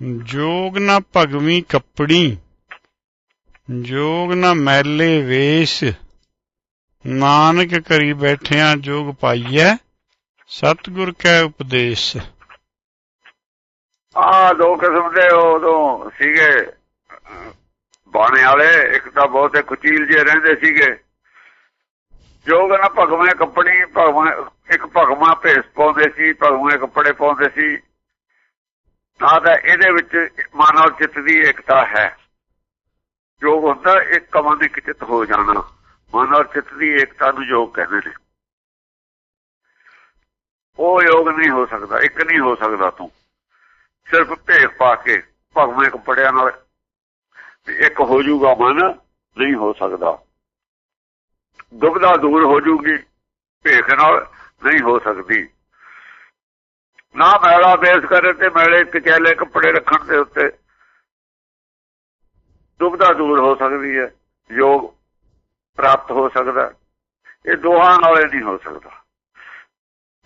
ਜੋਗ ਨਾ ਭਗਵੀ ਕੱਪੜੀ, ਜੋਗ ਨਾ ਮੈਲੇ ਵੇਸ਼। ਨਾਨਕ ਕਰੀ ਬੈਠਿਆ ਜੋਗ ਪਾਈਐ, ਸਤਿਗੁਰ ਕੈ ਉਪਦੇਸ਼। ਆ ਦੋ ਕਿਸਮ ਦੇ ਉਦੋਂ ਸੀਗੇ, ਬਾਣੇ ਵਾਲੇ, ਇੱਕ ਤਾਂ ਬਹੁਤੇ ਕੁਚੀਲ ਜੇ ਰਹਿੰਦੇ ਸੀਗੇ। ਜੋਗ ਨਾ ਭਗਵੇਂ ਕੱਪੜੀ, ਭਗਵਾਂ, ਇੱਕ ਭਗਵਾਂ ਭੇਸ ਪਾਉਂਦੇ ਸੀ, ਭਗਵੇਂ ਕੱਪੜੇ ਪਾਉਂਦੇ ਸੀ। ਤਾਂ ਤਾਂ ਇਹਦੇ ਵਿੱਚ ਮਨ ਔਰ ਚਿੱਤ ਦੀ ਏਕਤਾ ਹੈ। ਯੋਗ ਹੁੰਦਾ ਇੱਕ ਕਮਾਂ ਦੇ ਚਿੱਤ ਹੋ ਜਾਣਾ। ਮਨ ਔਰ ਚਿੱਤ ਦੀ ਏਕਤਾ ਨੂੰ ਯੋਗ ਕਹਿੰਦੇ ਨੇ। ਉਹ ਯੋਗ ਨਹੀਂ ਹੋ ਸਕਦਾ, ਇੱਕ ਨਹੀਂ ਹੋ ਸਕਦਾ ਤੂੰ। ਸਿਰਫ ਭੇਖ ਪਾ ਕੇ ਭਗਵੇਂ ਕੱਪੜਿਆਂ ਨਾਲ ਇੱਕ ਹੋ ਜਾਊਗਾ ਮਨ, ਨਹੀਂ ਹੋ ਸਕਦਾ। ਦੁਬਦਾ ਦੂਰ ਹੋ ਜੂਗੀ ਭੇਖ ਨਾਲ ਨਹੀਂ ਹੋ ਸਕਦੀ। ਨਾ ਮੈਲਾ ਬੇਸ ਕਰੇ ਤੇ ਮੈਲੇ ਕਚੈਲੇ ਕੱਪੜੇ ਰੱਖਣ ਦੇ ਉੱਤੇ। ਦੁਬਦਾ ਦੂਰ ਹੋ ਸਕਦੀ ਹੈ, ਯੋਗ ਪ੍ਰਾਪਤ ਹੋ ਸਕਦਾ ਇਹ ਦੋਹਾਂ ਨਾਲ ਨਹੀਂ ਹੋ ਸਕਦਾ।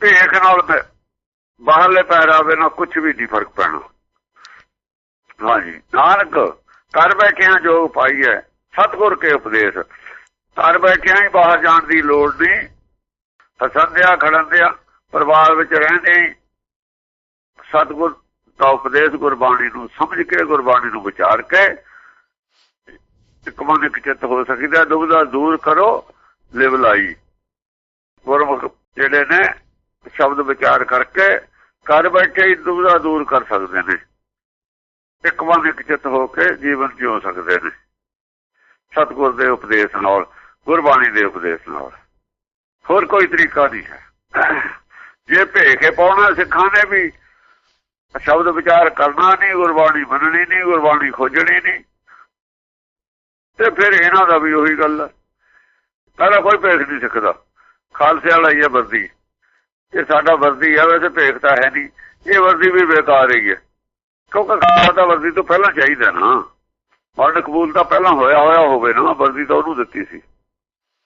ਭੇਖ ਨਾਲ ਮੈਂ- ਬਾਹਰਲੇ ਪਹਿਰਾਵੇ ਨਾਲ ਕੁਝ ਵੀ ਨਹੀਂ ਫ਼ਰਕ ਪੈਣਾ। ਹਾਂਜੀ, ਨਾਨਕ ਕਰ ਬੈਠਿਆਂ ਜੋ ਪਾਈ ਹੈ, ਸਤਗੁਰ ਕੇ ਉਪਦੇਸ਼। ਕਰ ਬੈਠਿਆਂ ਹੀ ਬਾਹਰ ਜਾਣ ਦੀ ਲੋੜ ਨਹੀਂ। ਹਸੰਦਿਆ ਖੜੰਦਿਆ ਪਰਿਵਾਰ ਵਿੱਚ ਰਹਿੰਦੇ ਸਤਗੁਰ ਦਾ ਉਪਦੇਸ਼ ਗੁਰਬਾਣੀ ਨੂੰ ਸਮਝ ਕੇ, ਗੁਰਬਾਣੀ ਨੂੰ ਵਿਚਾਰ ਕੇ, ਇੱਕ ਮਨ ਇੱਕ ਚਿੱਤ ਹੋ ਸਕਦਾ ਦੁਬਦਾ ਦੂਰ ਕਰੋ, ਲਿਵ ਲਾਈ ਗੁਰਮੁਖ ਜਿਹੜੇ ਨੇ, ਸ਼ਬਦ ਵਿਚਾਰ ਕਰਕੇ ਘਰ ਬੈਠੇ ਹੀ ਦੁਬਦਾ ਦੂਰ ਕਰ ਸਕਦੇ ਨੇ। ਇੱਕ ਮਨ ਇੱਕ ਚਿੱਤ ਹੋ ਕੇ ਜੀਵਨ ਜਿਉ ਸਕਦੇ ਨੇ। ਸਤਗੁਰ ਦੇ ਉਪਦੇਸ਼ ਨਾਲ, ਗੁਰਬਾਣੀ ਦੇ ਉਪਦੇਸ਼ ਨਾਲ। ਹੋਰ ਕੋਈ ਤਰੀਕਾ ਨਹੀਂ ਹੈ। ਜੇ ਭੇਖੇ ਪਾਉਣਾ ਸਿੱਖਾਂ ਨੇ ਵੀ ਸ਼ਬਦ ਵਿਚਾਰ ਕਰਨਾ ਨਹੀਂ, ਗੁਰਬਾਣੀ ਮੰਨਣੀ ਨਹੀਂ, ਗੁਰਬਾਣੀ ਖੋਜਣੀ ਨਹੀਂ। ਤੇ ਫਿਰ ਇਹਨਾਂ ਦਾ ਵੀ ਉਹੀ ਗੱਲ ਹੈ ਪਹਿਲਾਂ ਕੋਈ ਭੇਖ ਨਹੀਂ ਸਿੱਖਦਾ। ਖਾਲਸੇ ਵਾਲਾ ਹੀ ਹੈ ਵਰਦੀ। ਇਹ ਸਾਡਾ ਵਰਦੀ ਹੈ ਵੈਸੇ ਭੇਖ ਤਾਂ ਹੈ ਨਹੀਂ। ਇਹ ਵਰਦੀ ਵੀ ਬੇਕਾਰ ਹੀ ਹੈ ਕਿਉਂਕਿ ਖਾਲਸਾ ਦਾ ਵਰਦੀ ਤੋਂ ਪਹਿਲਾਂ ਚਾਹੀਦਾ ਨਾ। ਮਰਨ ਕਬੂਲ ਤਾਂ ਪਹਿਲਾਂ ਹੋਇਆ ਹੋਇਆ ਹੋਵੇ ਨਾ, ਵਰਦੀ ਤਾਂ ਉਹਨੂੰ ਦਿੱਤੀ ਸੀ।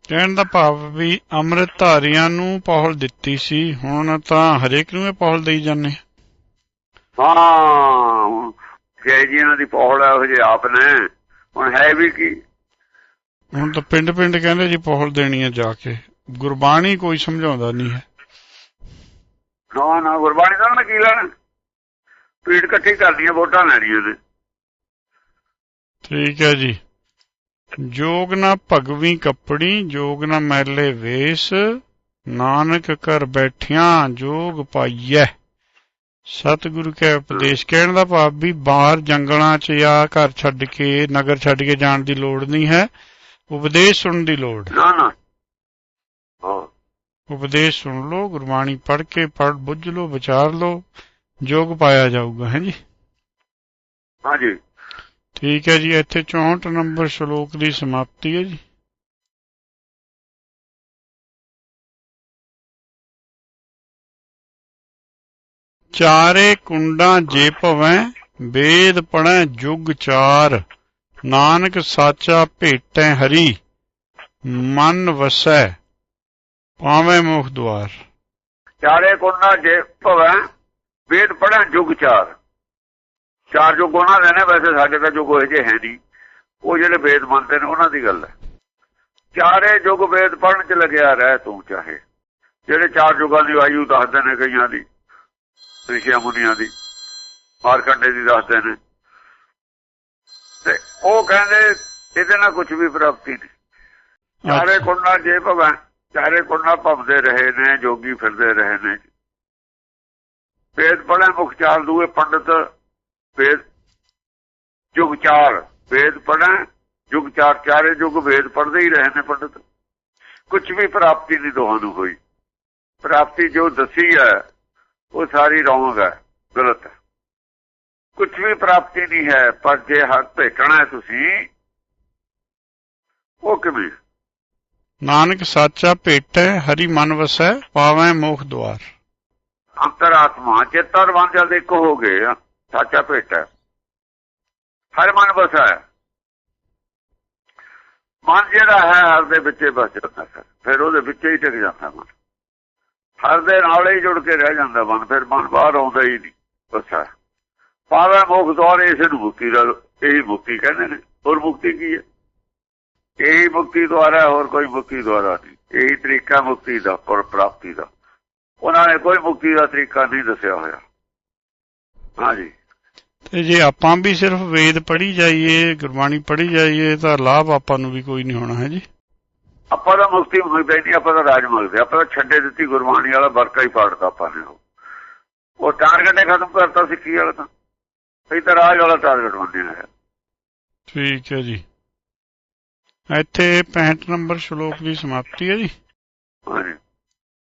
ਕਹਿਣ ਦਾ ਭਾਵ ਵੀ ਅੰਮ੍ਰਿਤ ਧਾਰੀਆਂ ਨੂੰ ਪਹੁਲ ਦਿੱਤੀ ਸੀ। ਹੁਣ ਤਾਂ ਹਰੇਕ ਨੂੰ ਇਹ ਪਹੁਲ ਦੇਈ ਜਾਂਦੇ। ਹਾਂ ਜੈ ਜੀਆਂ ਦੀ ਪੌੜ ਹੈ ਉਹ ਜੇ ਆਪ ਨੇ। ਹੁਣ ਹੈ ਵੀ ਕੀ? ਹੁਣ ਤਾਂ ਪਿੰਡ ਪਿੰਡ ਕਹਿੰਦੇ ਜੀ ਪਹੁਲ ਦੇਣੀ ਹੈ ਜਾ ਕੇ। ਗੁਰਬਾਣੀ ਕੋਈ ਸਮਝਾਉਂਦਾ ਨਹੀਂ ਹੈ। ਨਾ ਨਾ ਗੁਰਬਾਣੀ ਦਾ ਨਾ ਕੀ ਲੈਣਾ? ਪੀੜ ਇਕੱਠੀ ਕਰਨੀਆਂ ਵੋਟਾਂ ਲੈਣੀਆਂ ਨੇ ਠੀਕ ਹੈ ਜੀ। ਜੋਗ ਨਾ ਭਗਵੀ ਕੱਪੜੀ ਜੋਗ ਨਾ ਮੈਲੇ ਵੇਸ। ਨਾਨਕ ਕਰ ਬੈਠਿਆਂ ਜੋਗ ਪਾਈਐ। ਸਤਿਗੁਰੂ ਕੈ ਉਪਦੇਸ਼ ਕਹਿਣ ਦਾ ਭਾਵ ਵੀ ਬਾਹਰ ਜੰਗਲਾਂ 'ਚ ਜਾਂ ਘਰ ਛੱਡ ਕੇ ਨਗਰ ਛੱਡ ਕੇ ਜਾਣ ਦੀ ਲੋੜ ਨਹੀਂ ਹੈ। ਉਪਦੇਸ਼ ਸੁਣਨ ਦੀ ਲੋੜ। ਹੈ। ਨਾ ਨਾ। ਹਾਂ। ਉਪਦੇਸ਼ ਸੁਣ ਲਓ ਗੁਰਬਾਣੀ ਪੜ੍ਹ ਕੇ ਪੜ੍ਹ ਬੁੱਝ ਲਓ ਵਿਚਾਰ ਲਓ ਜੋਗ ਪਾਇਆ ਜਾਊਗਾ ਹੈ ਜੀ? ਹਾਂਜੀ। ਠੀਕ ਹੈ ਜੀ ਇੱਥੇ 64 ਨੰਬਰ ਸ਼ਲੋਕ ਦੀ ਸਮਾਪਤੀ ਹੈ ਜੀ। ਚਾਰੇ ਕੁੰਡਾਂ ਜੇ ਭਵੈ, ਵੇਦ ਪੜੈ ਜੁਗ ਚਾਰ, ਨਾਨਕ ਸਾਚਾ ਭੇਟੈ ਹਰੀ, ਮਨ ਵਸੈ, ਪਾਵੇਂ ਮੁਖ ਦੁਆਰ। ਚਾਰੇ ਗੁਣਾ ਜੇ ਭਵੈ, ਵੇਦ ਪੜ੍ਹਨ ਜੁਗ ਚਾਰ। ਚਾਰ ਜੋ ਗੁਣਾ ਦੇ ਨੇ, ਵੈਸੇ ਸਾਡੇ ਤਾਂ ਜੁਗ ਕੋਈ ਜੇ ਹੈ ਨਹੀਂ। ਉਹ ਜਿਹੜੇ ਵੇਦ ਮੰਨਦੇ ਨੇ, ਉਹਨਾਂ ਦੀ ਗੱਲ ਹੈ। ਚਾਰੇ ਜੁਗ ਵੇਦ ਪੜਨ ਚ ਲੱਗਿਆ ਰਹਿ ਤੂੰ ਚਾਹੇ। ਜਿਹੜੇ ਚਾਰ ਯੁਗਾਂ ਦੀ ਆਯੂ ਦੱਸਦੇ ਨੇ ਕਈਆਂ ਦੀ। ਰਿਸ਼ੀਆਂ ਮੁਨੀਆਂ ਦੀ ਮਾਰਕੰਡੇ ਦੀ ਦੱਸਦੇ ਨੇ। ਤੇ ਉਹ ਕਹਿੰਦੇ ਇਹਦੇ ਨਾਲ ਕੁਝ ਵੀ ਪ੍ਰਾਪਤੀ ਨਹੀਂ। ਚਾਰੇ ਕੁੰਡਾਂ ਜੇ ਭਵੈ ਚਾਰੇ ਕੁੰਡਾਂ ਭਵਦੇ ਰਹੇ ਨੇ ਜੋਗੀ ਫਿਰਦੇ ਰਹੇ ਨੇ। ਵੇਦ ਪੜ੍ਹੇ ਮੁਖ ਚਾਰ ਦੂਏ ਪੰਡਤ ਵੇਦ ਜੁਗ ਚਾਰ ਵੇਦ ਪੜ੍ਹੇ ਜੁਗ ਚਾਰ ਚਾਰੇ ਜੁਗ ਵੇਦ ਪੜ੍ਹਦੇ ਹੀ ਰਹੇ ਨੇ ਪੰਡਤ। ਕੁਝ ਵੀ ਪ੍ਰਾਪਤੀ ਨਹੀਂ ਦੋਹਾਂ ਨੂੰ ਹੋਈ। ਪ੍ਰਾਪਤੀ ਜੋ ਦਸੀ ਹੈ ਉਹ ਸਾਰੀ ਰੌਂਗ ਹੈ ਗਲਤ ਹੈ। ਕੁਝ ਵੀ ਪ੍ਰਾਪਤੀ ਨਹੀਂ ਹੈ ਪਰ ਜੇ ਹੱਥ ਭੇਟਣਾ ਤੁਸੀਂ ਉਹ ਕਿਵੇਂ? ਨਾਨਕ ਸਾਚਾ ਭੇਟੈ ਹਰੀ ਮਨ ਵਸੈ ਪਾਵੇਂ ਮੁਖ ਦੁਆਰ। ਅੰਤਰਾਤਮਾ ਚੇਤਰ ਮਨ ਜਦ ਇੱਕ ਹੋ ਗਏ ਸਾਚਾ ਭੇਟ ਹੈ। ਹਰ ਮਨ ਵਸਾ। ਮਨ ਜਿਹੜਾ ਹੈ ਹਰ ਦੇ ਵਿੱਚੇ ਬਸ ਜਾਂਦਾ ਫਿਰ ਉਹਦੇ ਵਿੱਚੇ ਹੀ ਟਿਕ ਜਾਂਦਾ ਮਨ। ਹਰ ਦੇ ਨਾਲ ਹੀ ਜੁੜ ਕੇ ਰਹਿ ਜਾਂਦਾ ਮਨ, ਫਿਰ ਮਨ ਬਾਹਰ ਆਉਂਦਾ ਹੀ ਨਹੀਂ। ਵਸਾ ਪਾਵੇ ਮੁਖ ਦੌਰ ਇਸ ਨੂੰ ਮੁਕਤੀ ਦਾ, ਇਹੀ ਮੁਕਤੀ ਕਹਿੰਦੇ ਨੇ। ਹੋਰ ਮੁਕਤੀ ਕੀ ਹੈ? ਇਹੀ ਮੁਕਤੀ ਦੁਆਰਾ, ਹੋਰ ਕੋਈ ਮੁਕਤੀ ਦੁਆਰਾ ਨਹੀਂ। ਇਹੀ ਤਰੀਕਾ ਮੁਕਤੀ ਦਾ ਪਰ ਪ੍ਰਾਪਤੀ ਦਾ। ਉਹਨਾਂ ਨੇ ਕੋਈ ਮੁਕਤੀ ਦਾ ਤਰੀਕਾ ਨਹੀਂ ਦੱਸਿਆ ਹੋਇਆ। ਹਾਂਜੀ। ਤੇ ਜੇ ਆਪਾਂ ਵੀ ਸਿਰਫ ਵੇਦ ਪੜ੍ਹੀ ਜਾਈਏ, ਗੁਰਬਾਣੀ ਪੜ੍ਹੀ ਜਾਈਏ, ਤਾਂ ਲਾਭ ਆਪਾਂ ਨੂੰ ਵੀ ਕੋਈ ਨਹੀਂ ਹੋਣਾ, ਹੈ ਜੀ? ਆਪਾਂ ਤਾਂ ਮੁਕਤੀ ਮੰਗਦੇ ਨਹੀਂ ਆਪਾਂ ਤਾਂ ਰਾਜ ਮੰਗਦੇ ਆਪਾਂ ਛੱਡੇ ਦਿੱਤੀ ਗੁਰਬਾਣੀ ਵਾਲਾ ਵਰਕਾ ਹੀ ਪਾੜਦਾ ਆਪਾਂ ਨੇ ਉਹ। ਟਾਰਗੇਟ ਹੀ ਖਤਮ ਕਰਤਾ ਸਿੱਖੀ ਵਾਲਾ ਤਾਂ? ਇਹ ਤਾਂ ਰਾਜ ਵਾਲਾ ਟਾਰਗੇਟ ਮੰਨਿਆ ਹੈ। ਠੀਕ ਹੈ ਜੀ। ਇੱਥੇ 65 ਨੰਬਰ ਸ਼ਲੋਕ ਦੀ ਸਮਾਪਤੀ ਹੈ ਜੀ। ਹਾਂਜੀ।